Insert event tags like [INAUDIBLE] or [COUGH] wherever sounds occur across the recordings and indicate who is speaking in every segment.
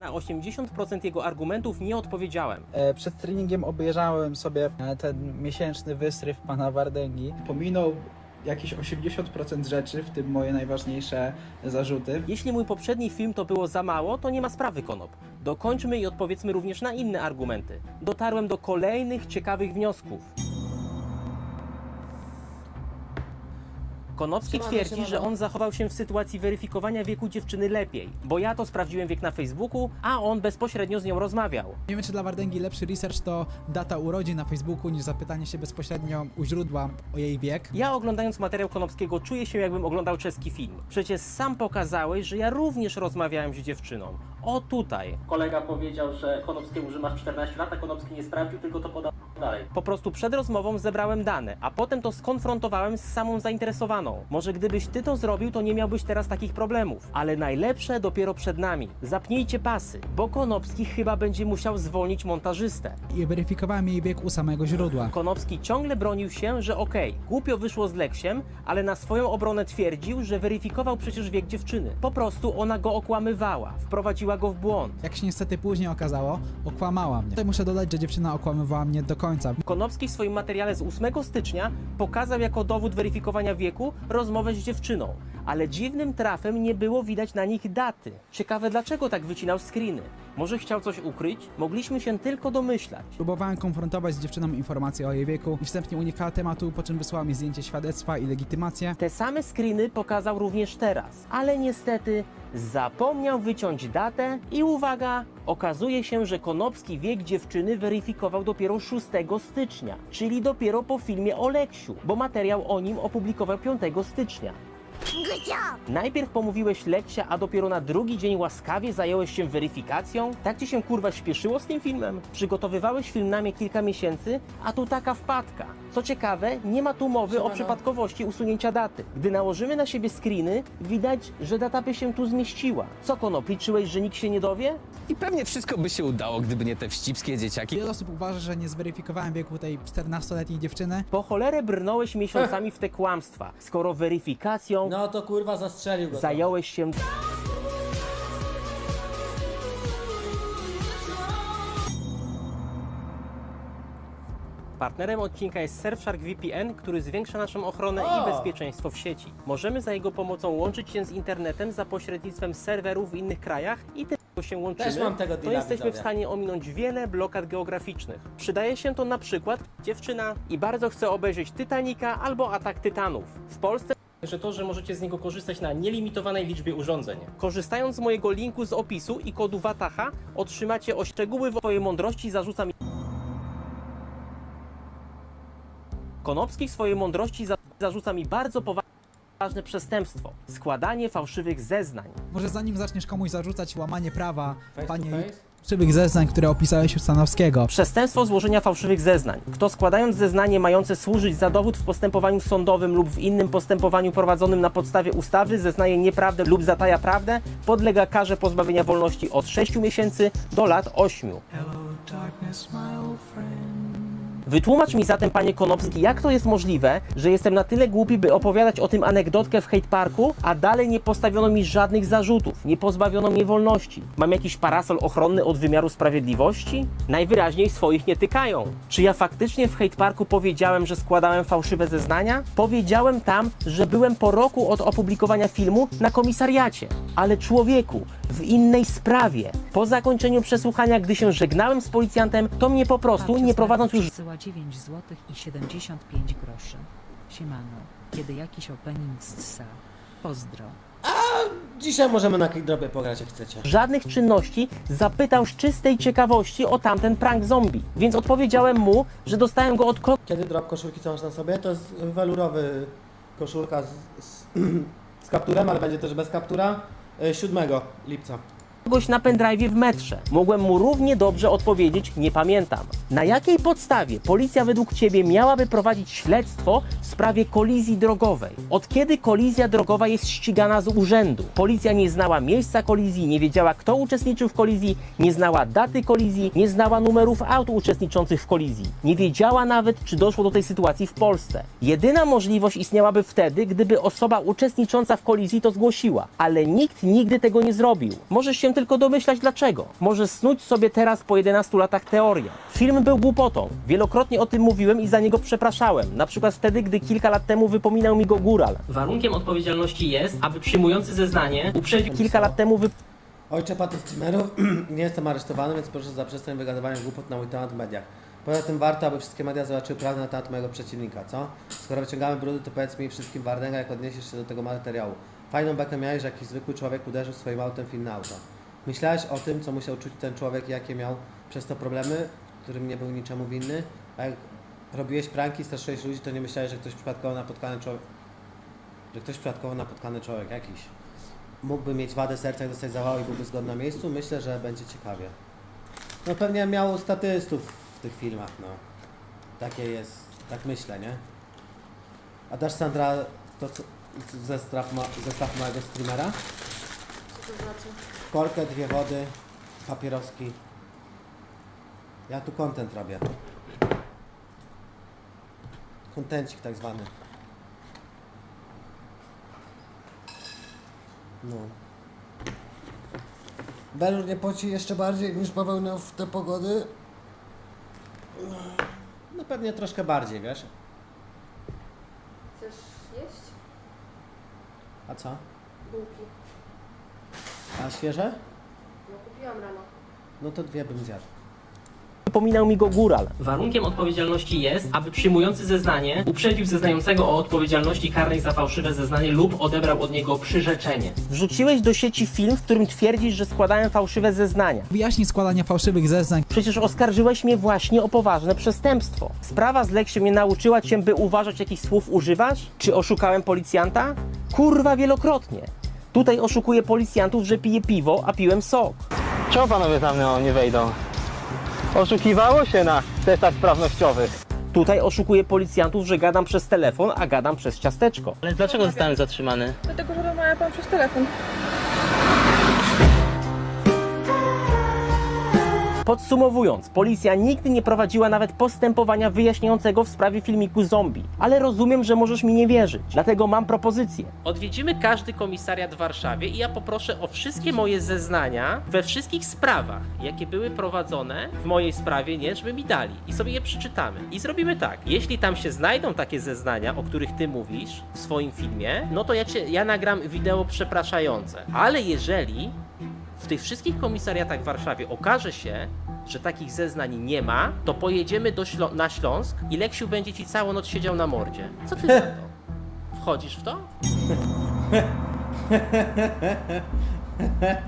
Speaker 1: Na 80% jego argumentów nie odpowiedziałem.
Speaker 2: E, Przed treningiem obejrzałem sobie e, ten miesięczny wystryw pana Wardęgi. Pominął jakieś 80% rzeczy, w tym moje najważniejsze zarzuty.
Speaker 1: Jeśli mój poprzedni film to było za mało, to nie ma sprawy, Konop. Dokończmy i odpowiedzmy również na inne argumenty. Dotarłem do kolejnych ciekawych wniosków. Konopski
Speaker 3: Siemano,
Speaker 1: twierdzi,
Speaker 3: siemano.
Speaker 1: że on zachował się w sytuacji weryfikowania wieku dziewczyny lepiej, bo ja to sprawdziłem wiek na Facebooku, a on bezpośrednio z nią rozmawiał.
Speaker 4: Nie wiem, czy dla Wardęgi lepszy research to data urodzin na Facebooku niż zapytanie się bezpośrednio u źródła o jej wiek.
Speaker 1: Ja oglądając materiał Konopskiego czuję się jakbym oglądał czeski film. Przecież sam pokazałeś, że ja również rozmawiałem z dziewczyną. O tutaj. Kolega powiedział, że Konopskiemu, że masz 14 lat, a Konopski nie sprawdził, tylko to podał dalej. Po prostu przed rozmową zebrałem dane, a potem to skonfrontowałem z samą zainteresowaną. Może gdybyś ty to zrobił, to nie miałbyś teraz takich problemów. Ale najlepsze dopiero przed nami. Zapnijcie pasy, bo Konopski chyba będzie musiał zwolnić montażystę.
Speaker 4: I weryfikowałem jej wiek u samego źródła.
Speaker 1: Konopski ciągle bronił się, że okej, głupio wyszło z Leksiem, ale na swoją obronę twierdził, że weryfikował przecież wiek dziewczyny. Po prostu ona go okłamywała, wprowadziła go w błąd.
Speaker 4: Jak się niestety później okazało, okłamała mnie. Tutaj muszę dodać, że dziewczyna okłamywała mnie do końca.
Speaker 1: Konopski w swoim materiale z 8 stycznia pokazał jako dowód weryfikowania wieku rozmowę z dziewczyną, ale dziwnym trafem nie było widać na nich daty. Ciekawe dlaczego tak wycinał screeny. Może chciał coś ukryć? Mogliśmy się tylko domyślać.
Speaker 4: Próbowałem konfrontować z dziewczyną informacje o jej wieku i wstępnie unikała tematu, po czym wysłała mi zdjęcie świadectwa i legitymację.
Speaker 1: Te same screeny pokazał również teraz, ale niestety zapomniał wyciąć datę i uwaga, okazuje się, że Konopski wiek dziewczyny weryfikował dopiero 6 stycznia, czyli dopiero po filmie o Leksiu, bo materiał o nim opublikował 5 stycznia. Najpierw pomówiłeś Leksia, a dopiero na drugi dzień łaskawie zająłeś się weryfikacją? Tak ci się kurwa śpieszyło z tym filmem? Przygotowywałeś film na mnie kilka miesięcy, a tu taka wpadka. Co ciekawe, nie ma tu mowy o
Speaker 3: Siemano.
Speaker 1: przypadkowości usunięcia daty. Gdy nałożymy na siebie screeny, widać, że data by się tu zmieściła. Co Konop, liczyłeś, że nikt się nie dowie?
Speaker 5: I pewnie wszystko by się udało, gdyby nie te wścibskie dzieciaki.
Speaker 4: Wiele osób uważa, że nie zweryfikowałem wieku tej 14-letniej dziewczyny.
Speaker 1: Po cholerę brnąłeś miesiącami w te kłamstwa, skoro weryfikacją
Speaker 3: No to kurwa zastrzelił go.
Speaker 1: zająłeś się Partnerem odcinka jest Surfshark VPN, który zwiększa naszą ochronę
Speaker 3: O!
Speaker 1: i bezpieczeństwo w sieci. Możemy za jego pomocą łączyć się z internetem za pośrednictwem serwerów w innych krajach i tylko [LAUGHS] się łączymy,
Speaker 3: mam tego
Speaker 1: to
Speaker 3: deala,
Speaker 1: jesteśmy w
Speaker 3: widzowie.
Speaker 1: stanie ominąć wiele blokad geograficznych. Przydaje się to na przykład dziewczyna i bardzo chce obejrzeć Titanica albo Atak Tytanów. W Polsce że to, że możecie z niego korzystać na nielimitowanej liczbie urządzeń. Korzystając z mojego linku z opisu i kodu WATAHA otrzymacie o szczegóły w swojej mądrości zarzuca mi... Konopski w swojej mądrości za... zarzuca mi bardzo poważne przestępstwo. Składanie fałszywych zeznań.
Speaker 4: Może zanim zaczniesz komuś zarzucać łamanie prawa,
Speaker 3: Face to
Speaker 4: panie
Speaker 3: face?
Speaker 4: Krzywych zeznań, które opisałeś u Stanowskiego.
Speaker 1: Przestępstwo złożenia fałszywych zeznań. Kto składając zeznanie mające służyć za dowód w postępowaniu sądowym lub w innym postępowaniu prowadzonym na podstawie ustawy zeznaje nieprawdę lub zataja prawdę, podlega karze pozbawienia wolności od 6 miesięcy do lat 8. Wytłumacz mi zatem, panie Konopski, jak to jest możliwe, że jestem na tyle głupi, by opowiadać o tym anegdotkę w hate parku, a dalej nie postawiono mi żadnych zarzutów, nie pozbawiono mnie wolności. Mam jakiś parasol ochronny od wymiaru sprawiedliwości? Najwyraźniej swoich nie tykają. Czy ja faktycznie w hate parku powiedziałem, że składałem fałszywe zeznania? Powiedziałem tam, że byłem po roku od opublikowania filmu na komisariacie. Ale człowieku, w innej sprawie. Po zakończeniu przesłuchania, gdy się żegnałem z policjantem, to mnie po prostu, nie prowadząc już
Speaker 6: Przesyła 9 zł i 75 groszy. Siemano, kiedy jakiś opening ssa. Pozdro.
Speaker 3: Dzisiaj możemy na kickdropie pograć jak chcecie.
Speaker 1: żadnych czynności, zapytał z czystej ciekawości o tamten prank zombie. Więc odpowiedziałem mu, że dostałem go od
Speaker 3: Kiedy drop koszulki co masz na sobie? To jest welurowy koszulka z, z, [CLEARS THROAT] z kapturem, ale będzie też bez kaptura. Y, 7 lipca.
Speaker 1: Kogoś na pendrive w metrze. Mogłem mu równie dobrze odpowiedzieć, nie pamiętam. Na jakiej podstawie policja według Ciebie miałaby prowadzić śledztwo w sprawie kolizji drogowej? Od kiedy kolizja drogowa jest ścigana z urzędu? Policja nie znała miejsca kolizji, nie wiedziała kto uczestniczył w kolizji, nie znała daty kolizji, nie znała numerów aut uczestniczących w kolizji. Nie wiedziała nawet, czy doszło do tej sytuacji w Polsce. Jedyna możliwość istniałaby wtedy, gdyby osoba uczestnicząca w kolizji to zgłosiła, ale nikt nigdy tego nie zrobił. Możesz się tylko domyślać dlaczego. Może snuć sobie teraz po 11 latach teorię. Film był głupotą. Wielokrotnie o tym mówiłem i za niego przepraszałem. Na przykład wtedy, gdy kilka lat temu wypominał mi go góral. Warunkiem odpowiedzialności jest, aby przyjmujący zeznanie uprzedził kilka lat temu wy...
Speaker 3: Ojcze paty streamerów, [CLEARS THROAT] nie jestem aresztowany, więc proszę zaprzestań wygadywania głupot na mój temat w mediach. Poza tym warto, aby wszystkie media zobaczyły prawdę na temat mojego przeciwnika, co? Skoro wyciągamy brudy, to powiedz mi wszystkim Wardęga, jak odniesiesz się do tego materiału. Fajną bekę miałeś, że jakiś zwykły człowiek uderzył swoim autem w inne auto. Myślałeś o tym, co musiał czuć ten człowiek jakie miał przez to problemy, którym nie był niczemu winny? A jak robiłeś pranki, straszyłeś ludzi, to nie myślałeś, że ktoś przypadkowo napotkany człowiek... Że ktoś przypadkowo napotkany człowiek jakiś mógłby mieć wadę serca i dostać zawału i byłby zgodny na miejscu, myślę, że będzie ciekawie. No pewnie miał statystów w tych filmach, no. Takie jest, tak myślę, nie? A dasz Sandra to co, zestaw, ma, zestaw małego streamera?
Speaker 7: Co to znaczy?
Speaker 3: Korkę, dwie wody, papieroski. Ja tu content robię. Kontencik tak zwany. No. Belur nie poci jeszcze bardziej niż bawełna w te pogody? No pewnie troszkę bardziej, wiesz?
Speaker 7: Chcesz jeść?
Speaker 3: A co?
Speaker 7: Bułki.
Speaker 3: A świeże?
Speaker 7: No kupiłam rano.
Speaker 3: No to dwie bym zjadł.
Speaker 1: Wypominał mi go góral. Warunkiem odpowiedzialności jest, aby przyjmujący zeznanie uprzedził zeznającego o odpowiedzialności karnej za fałszywe zeznanie lub odebrał od niego przyrzeczenie. Wrzuciłeś do sieci film, w którym twierdzisz, że składałem fałszywe zeznania.
Speaker 4: Wyjaśnij składania fałszywych zeznań.
Speaker 1: Przecież oskarżyłeś mnie właśnie o poważne przestępstwo. Sprawa z Leksiu mnie nauczyła cię, by uważać, jakich słów używasz? Czy oszukałem policjanta? Kurwa, wielokrotnie. Tutaj oszukuję policjantów, że piję piwo, a piłem sok.
Speaker 8: Czemu panowie tam no, nie wejdą? Oszukiwało się na testach sprawnościowych.
Speaker 1: Tutaj oszukuję policjantów, że gadam przez telefon, a gadam przez ciasteczko.
Speaker 8: Ale dlaczego zostałem zatrzymany?
Speaker 7: Dlatego, że rozmawia pan przez telefon.
Speaker 1: Podsumowując, policja nigdy nie prowadziła nawet postępowania wyjaśniającego w sprawie filmiku zombie. Ale rozumiem, że możesz mi nie wierzyć, dlatego mam propozycję. Odwiedzimy każdy komisariat w Warszawie i ja poproszę o wszystkie moje zeznania we wszystkich sprawach, jakie były prowadzone w mojej sprawie, nie, żeby mi dali. I sobie je przeczytamy. I zrobimy tak, jeśli tam się znajdą takie zeznania, o których ty mówisz w swoim filmie, no to ja, cię, ja nagram wideo przepraszające. Ale jeżeli tych wszystkich komisariatach w Warszawie okaże się, że takich zeznań nie ma, to pojedziemy do Ślą- na Śląsk i Leksiu będzie ci całą noc siedział na mordzie. Co ty na to? Wchodzisz w to? [LAUGHS]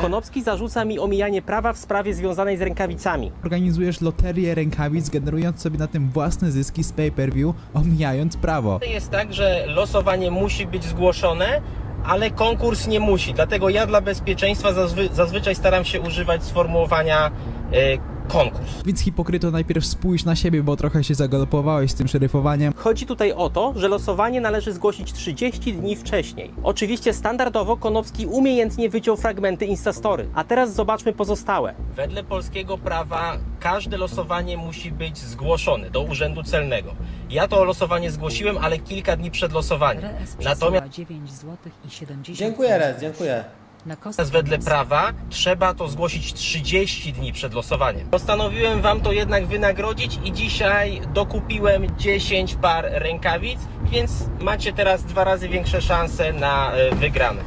Speaker 1: Konopski zarzuca mi omijanie prawa w sprawie związanej z rękawicami.
Speaker 4: Organizujesz loterię rękawic, generując sobie na tym własne zyski z pay-per-view, omijając prawo.
Speaker 1: Jest tak, że losowanie musi być zgłoszone, ale konkurs nie musi. Dlatego ja dla bezpieczeństwa zazwy- zazwyczaj staram się używać sformułowania e, konkurs.
Speaker 4: Więc hipokryto najpierw spójrz na siebie, bo trochę się zagalopowałeś z tym szeryfowaniem.
Speaker 1: Chodzi tutaj o to, że losowanie należy zgłosić 30 dni wcześniej. Oczywiście standardowo Konopski umiejętnie wyciął fragmenty Instastory. A teraz zobaczmy pozostałe. Wedle polskiego prawa każde losowanie musi być zgłoszone do Urzędu Celnego. Ja to losowanie zgłosiłem, ale kilka dni przed losowaniem. Natomiast
Speaker 6: przesyła 9 zł i 70
Speaker 3: Dziękuję, Rez, dziękuję.
Speaker 6: Na kostkę
Speaker 1: wedle prawa trzeba to zgłosić 30 dni przed losowaniem. Postanowiłem wam to jednak wynagrodzić i dzisiaj dokupiłem 10 par rękawic, więc macie teraz dwa razy większe szanse na e, wygrane.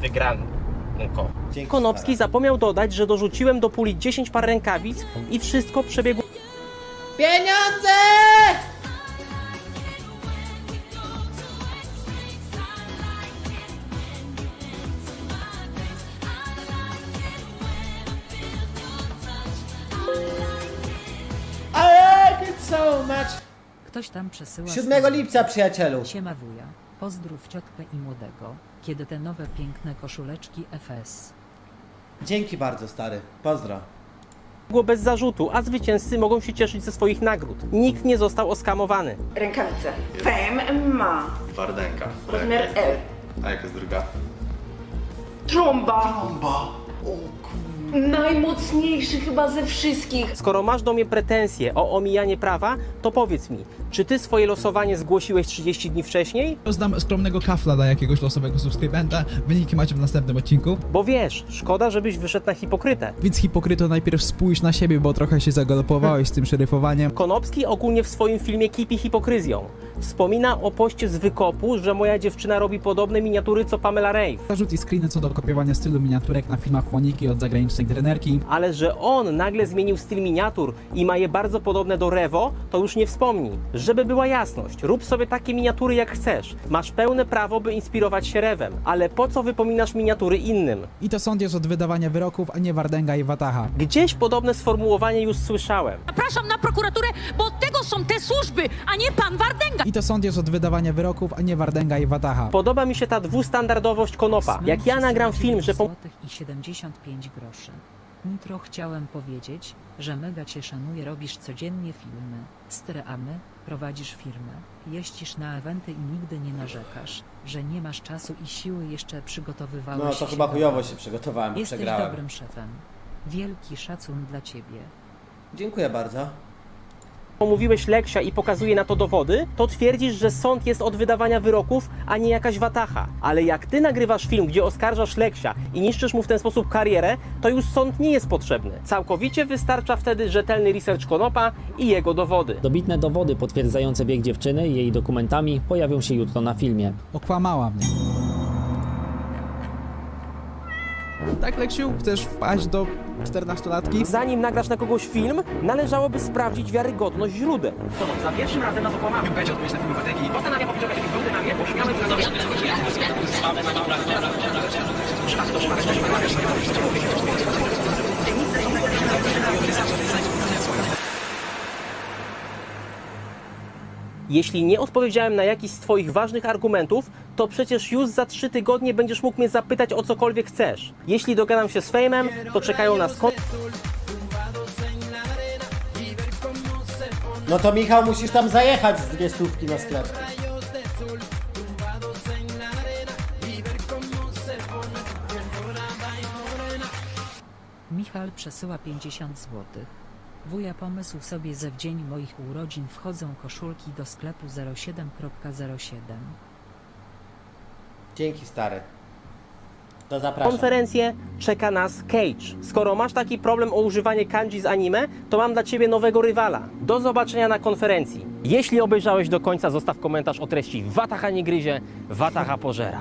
Speaker 1: Wygrane.
Speaker 3: Dzięki,
Speaker 1: Konopski
Speaker 3: stara.
Speaker 1: zapomniał dodać, że dorzuciłem do puli 10 par rękawic i wszystko przebiegło
Speaker 3: Pieniądze! Much.
Speaker 6: Ktoś tam przesyła...
Speaker 3: 7 lipca, przyjacielu.
Speaker 6: Siema wuja. Pozdrów ciotkę i młodego. Kiedy te nowe piękne koszuleczki FS.
Speaker 3: Dzięki bardzo, stary. Pozdro.
Speaker 1: bez zarzutu, a zwycięzcy mogą się cieszyć ze swoich nagród. Nikt nie został oskamowany.
Speaker 9: Rękawice. PM ma.
Speaker 10: Wardęka.
Speaker 9: Rozmiar L.
Speaker 10: A jaka jest druga?
Speaker 9: Trąba.
Speaker 10: Bomba! O
Speaker 7: najmocniejszy chyba ze wszystkich.
Speaker 1: Skoro masz do mnie pretensje o omijanie prawa, to powiedz mi, czy ty swoje losowanie zgłosiłeś 30 dni wcześniej?
Speaker 4: Zdam skromnego kafla dla jakiegoś losowego subskrybenta. Wyniki macie w następnym odcinku.
Speaker 1: Bo wiesz, szkoda, żebyś wyszedł na hipokrytę.
Speaker 4: Więc hipokryto najpierw spójrz na siebie, bo trochę się zagalopowałeś z tym szeryfowaniem.
Speaker 1: Konopski ogólnie w swoim filmie kipi hipokryzją. Wspomina o poście z wykopu, że moja dziewczyna robi podobne miniatury co Pamela Rave.
Speaker 4: Zarzut i screeny co do kopiowania stylu miniaturek na filmach Chłoniki od trenerki.
Speaker 1: Ale że on nagle zmienił styl miniatur i ma je bardzo podobne do Revo, to już nie wspomni. Żeby była jasność, rób sobie takie miniatury jak chcesz. Masz pełne prawo, by inspirować się Rewem. Ale po co wypominasz miniatury innym?
Speaker 4: I to sąd jest od wydawania wyroków, a nie Wardęga i Wataha.
Speaker 1: Gdzieś podobne sformułowanie już słyszałem.
Speaker 10: Zapraszam na prokuraturę, bo od tego są te służby, a nie pan Wardęga.
Speaker 4: I to sąd jest od wydawania wyroków, a nie Wardęga i Wataha.
Speaker 1: Podoba mi się ta dwustandardowość Konopa. Jak ja nagram film, że pom-
Speaker 6: złotych i 75 groszy. Nitro chciałem powiedzieć, że mega cię szanuję, robisz codziennie filmy, streamy, prowadzisz firmę, jeździsz na eventy i nigdy nie narzekasz, że nie masz czasu i siły jeszcze przygotowywałeś
Speaker 3: No to
Speaker 6: się
Speaker 3: chyba
Speaker 6: do
Speaker 3: chujowo się przygotowałem, bo
Speaker 6: Jesteś
Speaker 3: przegrałem.
Speaker 6: dobrym szefem. Wielki szacun dla ciebie.
Speaker 3: Dziękuję bardzo.
Speaker 1: Pomówiłeś Leksia i pokazuje na to dowody, to twierdzisz, że sąd jest od wydawania wyroków, a nie jakaś watacha. Ale jak ty nagrywasz film, gdzie oskarżasz Leksia i niszczysz mu w ten sposób karierę, to już sąd nie jest potrzebny. Całkowicie wystarcza wtedy rzetelny research Konopa i jego dowody.
Speaker 8: Dobitne dowody potwierdzające bieg dziewczyny i jej dokumentami pojawią się jutro na filmie.
Speaker 4: Okłamała mnie. Tak, Leksiu? Chcesz wpaść do 14-latki?
Speaker 1: Zanim nagrasz na kogoś film, należałoby sprawdzić wiarygodność źródeł. To za pierwszym razem nas.
Speaker 4: Będzie odpowiedź na film.
Speaker 1: Postanawiam na mnie, bo śmiałem Jeśli nie odpowiedziałem na jakiś z Twoich ważnych argumentów, to przecież już za trzy tygodnie będziesz mógł mnie zapytać o cokolwiek chcesz. Jeśli dogadam się z Fejmem, to czekają nas kon-
Speaker 3: No to Michał, musisz tam zajechać z dwie stówki na sklep.
Speaker 6: Michal przesyła 50 zł. Wuja pomysł sobie, że w dzień moich urodzin wchodzą koszulki do sklepu 07.07.
Speaker 3: Dzięki stary. To zapraszam.
Speaker 1: konferencję czeka nas Cage. Skoro masz taki problem o używanie kanji z anime, to mam dla Ciebie nowego rywala. Do zobaczenia na konferencji. Jeśli obejrzałeś do końca, zostaw komentarz o treści Wataha nie gryzie, Wataha pożera.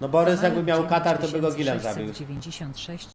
Speaker 3: No Borys jakby miał katar, to by go gilem zabił.
Speaker 6: 96